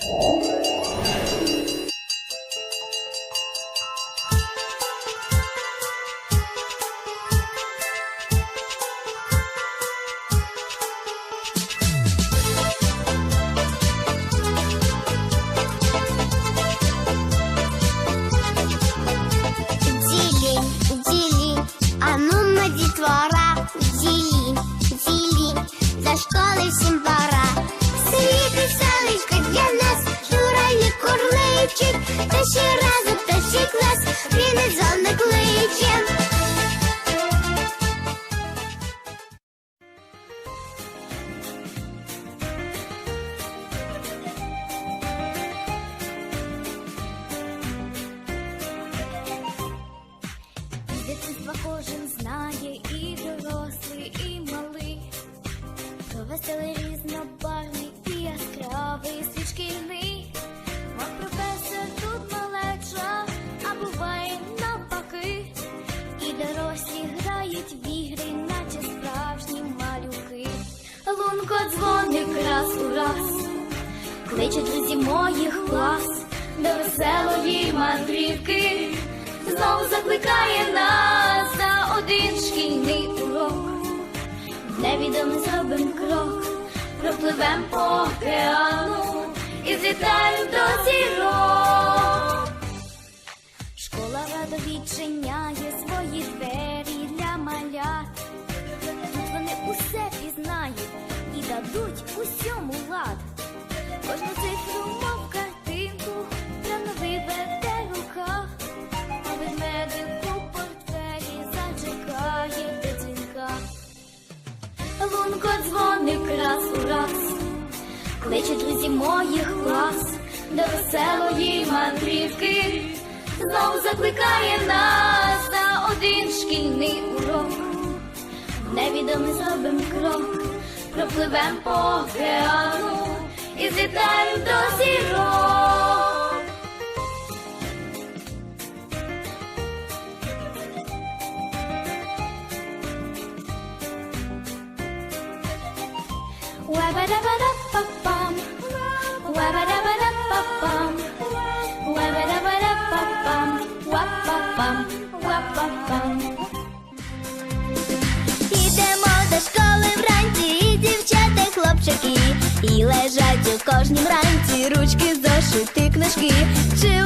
ああ。Дитинства кожен знає, і дорослий, і малий. Про веселий різнобарний і яскравий світ шкільний. Мов професор тут малеча, а буває навпаки. І дорослі грають в ігри, наче справжні малюки. Лунко дзвоник раз у раз, кличе друзі моїх клас до веселої мандрівки. Знов закликає нас за один шкільний урок. Невідомий зробим крок, пропливем по океану і злітаємо до зірок. Школа радо відчиняє свої двері для малят. Тут вони усе пізнають і дадуть усьому лад. Кожну цифру, мов друзі моїх клас до веселої мандрівки. Знов закликає нас на один шкільний урок. Невідомий зробим крок, пропливем по океану і злітаємо до зірок. Wabba-dabba-dabba-bum. Ідемо до школи вранці, і дівчата, хлопчики, і лежать у кожнім ранці ручки, зошити, книжки. Чи